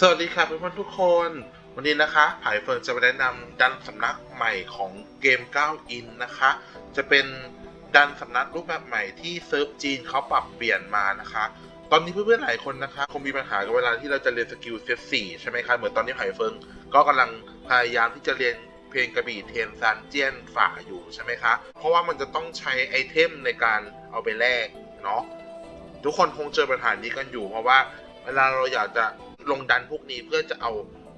สวัสดีค่ะเพื่อนๆทุกคน วันนี้นะคะไผ่เฟิร์นจะมาแนะนำดันสำนักใหม่ของเกม 9 อินนะคะ จะเป็นดันสำนักรูปแบบใหม่ที่เซิร์ฟจีนเขาปรับเปลี่ยนมานะคะ ตอนนี้เพื่อนๆหลายคนนะคะ คงมีปัญหากับเวลาที่เราจะเรียนสกิลเซตสี่ใช่ไหมคะเหมือนตอนนี้ไผ่เฟิร์นก็กำลังพยายามที่จะเรียนเพลงกระบี่เทนซันเจียนฝ่าอยู่ใช่ไหมคะ เพราะว่ามันจะต้องใช้ไอเทมในการเอาไปแลกเนาะทุกคนคงเจอปัญหานี้กันอยู่เพราะว่าเวลาเราอยากจะ ลงดันพวกนี้เพื่อจะเอา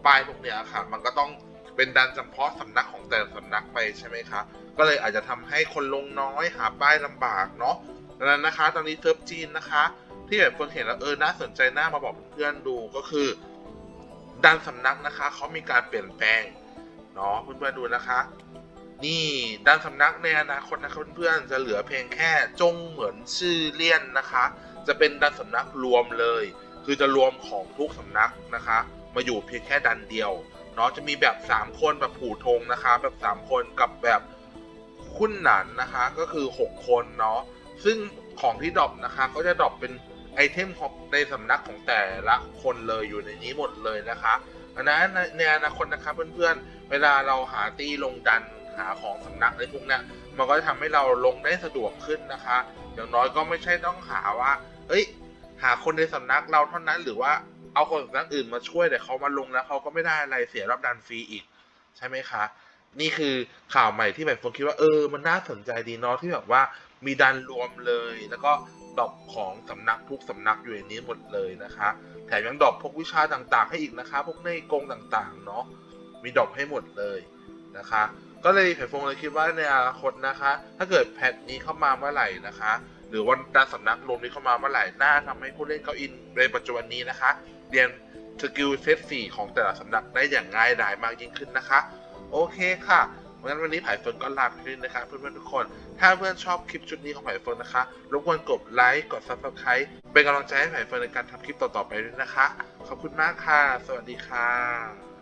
ป้ายพวกเนี้ยค่ะ มันก็ต้องเป็นดันเฉพาะสำนักของแต่ละสำนักไปใช่ไหมคะ ก็เลยอาจจะทำให้คนลงน้อยหาป้ายลำบากเนาะดังนั้นนะคะ ตอนนี้เซิร์ฟจีนนะคะ ที่แบบเพิ่งเห็นแล้วเออน่าสนใจน่ามาบอกเพื่อนดูก็คือดันสำนักนะคะเขามีการเปลี่ยนแปลงเนาะเพื่อนๆดูนะคะ นี่ด้านสำนักในอนาคตนะครับเพื่อนๆจะเหลือเพียงแค่จงเหมือนชื่อเลี่ยนนะคะ จะเป็นดันสำนักรวมเลย คือจะรวมของทุกสำนักนะคะ มาอยู่เพียงแค่ดันเดียวเนาะจะมีแบบ 3 คนแบบผู่ธงนะคะ แบบ 3 คนกับแบบคุ้นหนันนะคะ ก็คือ 6 คนเนาะซึ่งของที่ดรอปนะคะ ก็จะดรอปเป็นไอเทมของในสำนักของแต่ละคนเลยอยู่ในนี้หมดเลยนะคะดังนั้นในอนาคตนะคะเพื่อนๆ เวลาเราหาตีลงดันหาของสำนักในพวกเนี้ยมันก็จะทำให้เราลงได้สะดวกขึ้นนะคะ อย่างน้อยก็ไม่ใช่ต้องหาว่า เอ้ย หาคนในสำนักเราเท่านั้นหรือว่าเอาคนสำนักอื่นมาช่วยแต่เขามาลงแล้วเขาก็ไม่ได้อะไรเสียรับดันฟรีอีก ใช่ไหมคะ นี่คือข่าวใหม่ที่แบบผมคิดว่าเออมันน่าสนใจดีเนาะที่แบบว่ามีดันรวมเลย แล้วก็ดอปของสำนักทุกสำนักอยู่ในนี้หมดเลยนะคะ แถมยังดอปพวกวิชาต่างๆ ให้อีกนะคะ พวกในกงต่างๆเนาะมีดอปให้หมดเลยนะคะ ก็เลยแผ่ฟงเลยคิดว่าในอนาคตนะคะ ถ้าเกิดแพทนี้เข้ามาเมื่อไหร่นะคะ หรือว่าด้านสำนักรวมนี้เข้ามาเมื่อไหร่น่าทำให้ผู้เล่นเก้าอินในปัจจุบันนี้นะคะ เรียนสกิลเซตสี่ของแต่ละสำนักได้อย่างง่ายดายมากยิ่งขึ้นนะคะ โอเคค่ะงั้นวันนี้ไผ่เฟิร์นก็ลาไปที่นี่นะคะเพื่อนๆทุกคน ถ้าเพื่อนชอบคลิปชุดนี้ของไผ่เฟิร์นนะคะ รบกวนกดไลค์ กด subscribe เป็นกำลังใจให้ไผ่เฟิร์นในการทำคลิปต่อๆไปด้วยนะคะ ขอบคุณมากค่ะ สวัสดีค่ะ